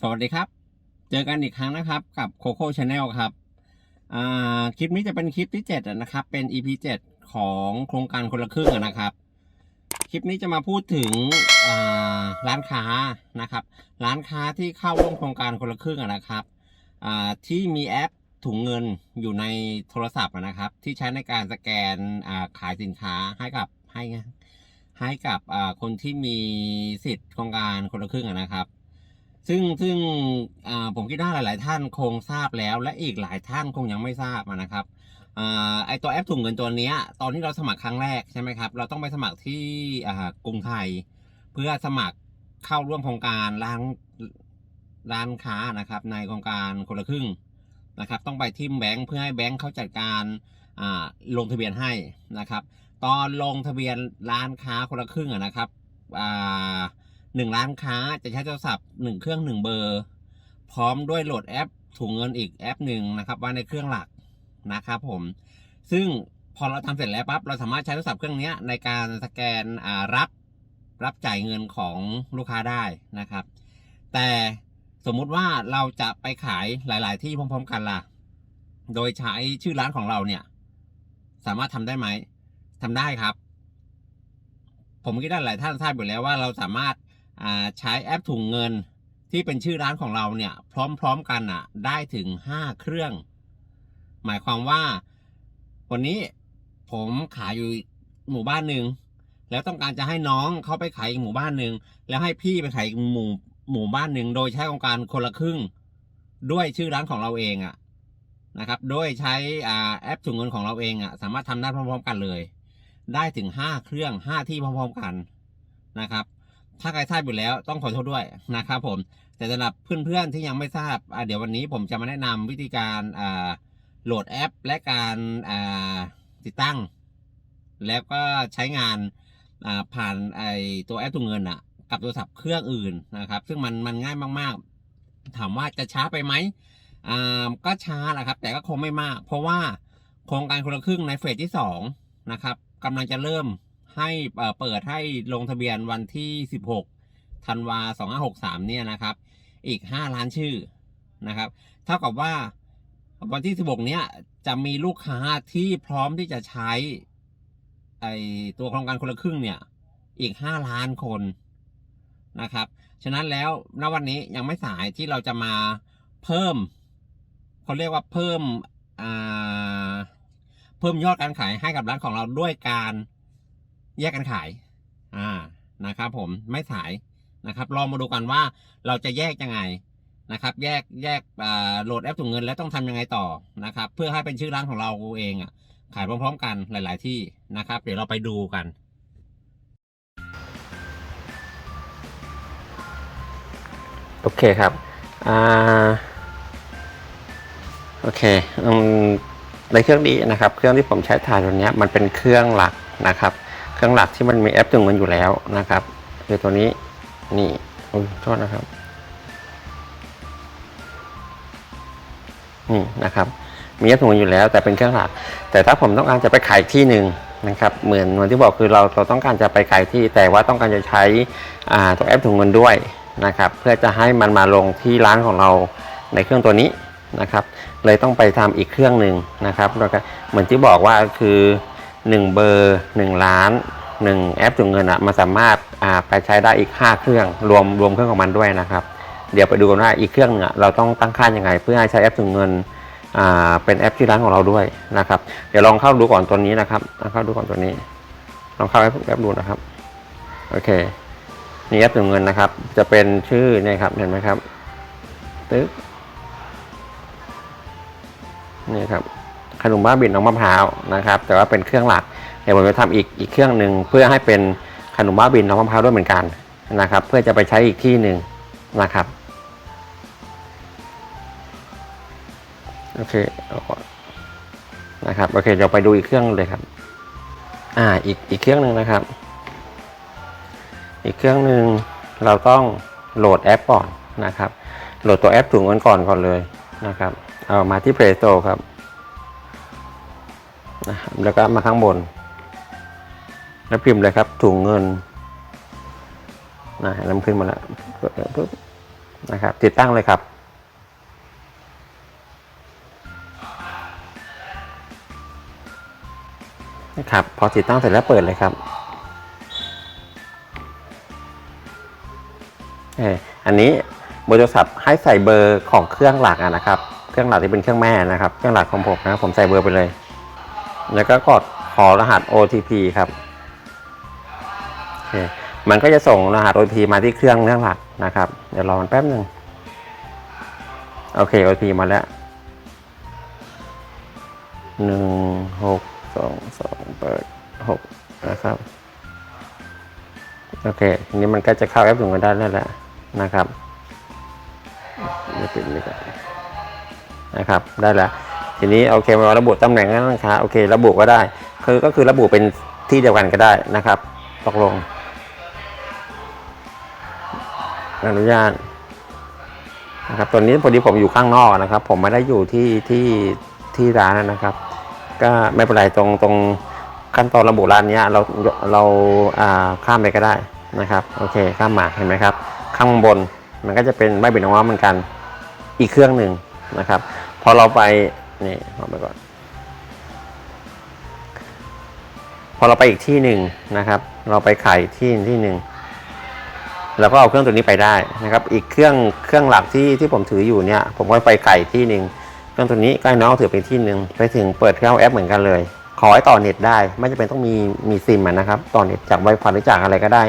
สวัสดีครับ เจอกันอีกครั้งนะครับ กับ Coco Channel ครับอ่าคลิปนี้จะเป็นคลิปที่ 7 นะครับ เป็น EP 7 ของโครงการคนละครึ่งอะนะครับ คลิปนี้จะมาพูดถึงอ่าร้านค้านะครับ ร้านค้าที่เข้าร่วมโครงการคนละครึ่งอะนะครับอ่าที่มีแอปถุงเงินอยู่ในโทรศัพท์อะนะครับ ที่ใช้ในการสแกนอ่าขายสินค้าให้กับให้ให้กับอ่าคนที่มีสิทธิ์โครงการคนละครึ่งอะนะครับ ซึ่งซึ่งผมคิดว่าหลาย ๆ ท่านคงทราบแล้ว และอีกหลายท่านคงยังไม่ทราบนะครับอไอตัวแอปถุงเงินตัวนี้ตอนที่เราสมัครครั้งแรกใช่ไหมครับ เราต้องไปสมัครที่กรุงไทย เพื่อสมัครเข้าร่วมโครงการร้านร้านค้านะครับ ในโครงการคนละครึ่งนะครับ ต้องไปที่แบงค์เพื่อให้แบงค์เขาจัดการลงทะเบียนให้นะครับ ตอนลงทะเบียนร้านค้าคนละครึ่งนะครับอ่า หนึ่งร้านค้าจะใช้โทรศัพท์หนึ่งเครื่องหนึ่งเบอร์ พร้อมด้วยโหลดแอปถุงเงินอีกแอปหนึ่งนะครับไว้ในเครื่องหลักนะครับผม ซึ่งพอเราทำเสร็จแล้วปั๊บเราสามารถใช้โทรศัพท์เครื่องนี้ในการสแกนรับรับจ่ายเงินของลูกค้าได้นะครับ แต่สมมุติว่าเราจะไปขายหลาย ๆ ที่พร้อม ๆ กันล่ะ โดยใช้ชื่อร้านของเราเนี่ย สามารถทำได้ไหมทำได้ครับ ผมคิดว่าหลายท่านทราบอยู่แล้วว่าเราสามารถ ใช้แอปถุงเงินที่เป็นชื่อร้านของเราเนี่ยพร้อมๆกันอะได้ถึงห้าเครื่อง หมายความว่าวันนี้ผมขายอยู่หมู่บ้านหนึ่งแล้วต้องการจะให้น้องเขาไปขายอีกหมู่บ้านหนึ่งแล้วให้พี่ไปขายอีกหมู่หมู่บ้านหนึ่งโดยใช้โครงการคนละครึ่ง ด้วยชื่อร้านของเราเองอะนะครับโดยใช้อแอปถุงเงินของเราเองอะสามารถทำได้พร้อมๆกันเลย ได้ถึงห้าเครื่องห้าที่พร้อมๆกันนะครับ ถ้าใครทราบอยู่แล้วต้องขอโทษด้วยนะครับผม แต่สำหรับเพื่อนๆที่ยังไม่ทราบเดี๋ยววันนี้ผมจะมาแนะนำวิธีการโหลดแอป และการติดตั้ง แล้วก็ใช้งานผ่านไอตัวแอปถุงเงินอะกับโทรศัพท์เครื่องอื่นนะครับ ซึ่งมันมันง่ายมากๆ ถามว่าจะช้าไปไหมก็ช้าแหละครับ แต่ก็คงไม่มาก เพราะว่าโครงการคนละครึ่งในเฟสที่สองนะครับกำลังจะเริ่ม ให้เปิดให้ลงทะเบียนวันที่ 16ธันวา2563 เนี่ยนะครับ อีก 5 ล้านชื่อนะครับ เท่ากับว่าวันที่ 16 เนี้ยจะมีลูกค้าที่พร้อมที่จะใช้ไอตัวโครงการคนละครึ่งเนี่ย อีก 5 ล้านคนนะครับ ฉะนั้นแล้วณวันนี้ยังไม่สายที่เราจะมาเพิ่มเขาเรียกว่าเพิ่มเพิ่มยอดการขายให้กับร้านของเราด้วยการ แยกกันขาย อ่านะครับ ผมไม่สายนะครับ ลองมาดูกันว่าเราจะแยกยังไงนะครับ แยกแยกโหลดแอปถุงเงินแล้วต้องทำยังไงต่อนะครับ เพื่อให้เป็นชื่อร้านของเราเองอะ ขายพร้อม ๆ กันหลาย ๆ ที่นะครับ เดี๋ยวเราไปดูกันโอเคครับอ่าโอเคในเครื่องนี้นะครับ เครื่องที่ผมใช้ถ่ายตัวนี้มันเป็นเครื่องหลักนะครับ เครื่องหลักที่มันมีแอปถุงเงินอยู่แล้วนะครับคือตัวนี้นี่อุ้ยโทษนะครับนี่นะครับ มีแอปถุงเงินอยู่แล้ว แต่เป็นเครื่องหลัก แต่ถ้าผมต้องการจะไปขายที่หนึ่งนะครับเหมือนเหมือนที่บอกคือเราเราต้องการจะไปขายที่ แต่ว่าต้องการจะใช้ตัวแอปถุงเงินด้วยนะครับ เพื่อจะให้มันมาลงที่ร้านของเราในเครื่องตัวนี้นะครับ เลยต้องไปทำอีกเครื่องหนึ่งนะครับแล้วก็เหมือนที่บอกว่าคือ 1 เบอร์ 1 ล้าน 1 แอปถุงเงินอะมันสามารถอ่าไปใช้ได้อีก 5 เครื่องรวมรวมเครื่องของมันด้วยนะครับ เดี๋ยวไปดูกันว่าอีกเครื่องหนึงอะเราต้องตั้งค่ายังไง เพื่อให้ใช้แอปถุงเงินอ่าเป็นแอปที่ร้านของเราด้วยนะครับ เดี๋ยวลองเข้าดูก่อนตัวนี้นะครับลองเข้าดูก่อนตัวนี้ ลองเข้าแอปแอปดูนะครับโอเคนี่แอปถุงเงินนะครับ จะเป็นชื่อเนี่ยครับเห็นไหมครับตึ๊กนี่ครับ ขนมบ้าบินน้องมะพร้าวนะครับ แต่ว่าเป็นเครื่องหลักเดี๋ยวผมจะทำอีกอีกเครื่องหนึ่งเพื่อให้เป็นขนมบ้าบินน้องมะพร้าวด้วยเหมือนกันนะครับ เพื่อจะไปใช้อีกที่หนึ่งนะครับโอเคนะครับโอเคเดี๋ยวไปดูอีกเครื่องเลยครับ อ่าอีกอีกเครื่องหนึ่งนะครับ อีกเครื่องหนึ่งเราต้องโหลดแอปก่อนนะครับ โหลดตัวแอปถุงเงินก่อนก่อนเลยนะครับ เอามาที่ Play Store ครับ นะครับแล้วก็มาข้างบน แล้วพิมพ์เลยครับถุงเงินนะน้ำขึ้นมาแล้วปุ๊บนะครับ ติดตั้งเลยครับ นะครับ พอติดตั้งเสร็จแล้วเปิดเลยครับอออันนี้เบอร์โทรศัพท์ให้ใส่เบอร์ของเครื่องหลักอะนะครับ เครื่องหลักที่เป็นเครื่องแม่นะครับ เครื่องหลักของผมนะผมใส่เบอร์ไปเลย แล้วก็กดขอรหัส OTP ครับโอเคมันก็จะส่งรหัส OTP มาที่เครื่องเครื่องหลักนะครับ เดี๋ยวรอมันแป๊บหนึ่งโอเค OTP มาแล้วหนึ่งหกสองสองเปิดหกนะครับโอเคทีนี้มันก็จะเข้าแอปถึงกันได้แล้วแหละนะครับเดี๋ยวปิดนี่ก่อนนะครับ ได้แล้ว ทีนี้โอเคมาระบุตำแหน่งนั้นนะคะโอเค ระบุก็ได้ คือก็คือระบุเป็นที่เดียวกันก็ได้นะครับ ตกลง อนุญาตนะครับตอนนี้พอดีผมอยู่ข้างนอกนะครับ ผมไม่ได้อยู่ที่ที่ที่ร้านนะครับ ก็ไม่เป็นไรตรงตรงขั้นตอนระบุร้านเนี้ยเราเราอ่าข้ามไปก็ได้นะครับโอเคข้ามมาเห็นไหมครับ ข้างบนมันก็จะเป็นใบบิดน้องเหมือนกัน อีกเครื่องหนึ่งนะครับ พอเราไป นี่เอาไปก่อน พอเราไปอีกที่หนึ่งนะครับ เราไปขายที่ที่หนึ่งเราก็เอาเครื่องตัวนี้ไปได้นะครับ อีกเครื่องเครื่องหลักที่ที่ผมถืออยู่เนี่ย ผมก็ไปไก่ที่หนึ่งเครื่องตัวนี้ก็ให้น้องถือไปที่หนึ่งไปถึงเปิดเข้าแอปเหมือนกันเลย ขอให้ต่อเน็ตได้ ไม่จำเป็นต้องมีมีซิมนะครับ ต่อเน็ตจากไวไฟหรือจากอะไรก็ได้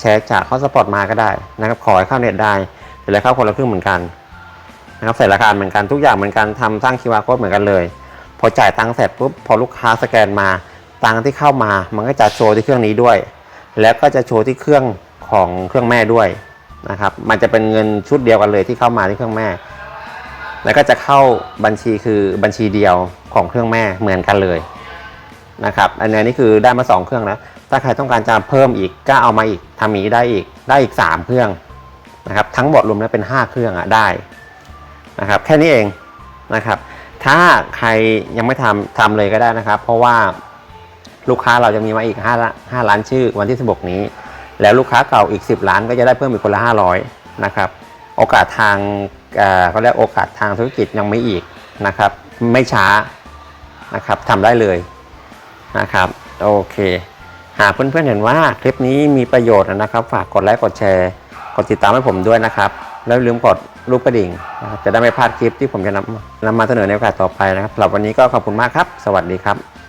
แชร์จากข้อสปอร์ตมาก็ได้นะครับ ขอให้เข้าเน็ตได้เสร็จแล้วเข้าคนละครึ่งเหมือนกัน นะครับใส่ราคาเหมือนกันทุกอย่างเหมือนกันทำสร้างคิวอาร์โค้ดเหมือนกันเลย พอจ่ายตังค์เสร็จปุ๊บพอลูกค้าสแกนมาตังค์ที่เข้ามา มันก็จะโชว์ที่เครื่องนี้ด้วย แล้วก็จะโชว์ที่เครื่องของเครื่องแม่ด้วยนะครับมันจะเป็นเงินชุดเดียวกันเลยที่เข้ามาที่เครื่องแม่ แล้วก็จะเข้าบัญชีคือบัญชีเดียวของเครื่องแม่เหมือนกันเลยนะครับอันนี้คือได้มาสองเครื่องแล้ว ถ้าใครต้องการจะเพิ่มอีกก็เอามาอีกทำอย่างนี้ได้อีกได้อีกสามเครื่องนะครับทั้งหมดรวมแล้วเป็นห้าเครื่องอะได้ นะครับแค่นี้เองนะครับ ถ้าใครยังไม่ทำทำเลยก็ได้นะครับ เพราะว่าลูกค้าเราจะมีมาอีก5 5ล้านชื่อวันที่ 16 นี้ แล้วลูกค้าเก่าอีก 10 ล้านก็จะได้เพิ่มอีกคนละ 500 นะครับ โอกาสทางเขาเรียกโอกาสทางธุรกิจยังไม่อีกนะครับ ไม่ช้านะครับทำได้เลยนะครับ โอเค หากเพื่อนๆเห็นว่าคลิปนี้มีประโยชน์นะครับ ฝากกดไลค์กดแชร์ กดติดตามให้ผมด้วยนะครับ แล้วลืมกด รูปกระดิ่งนะครับจะได้ไม่พลาดคลิปที่ผมจะนำนำมาเสนอในโอกาสต่อไปนะครับสำหรับวันนี้ก็ขอบคุณมากครับ สวัสดีครับ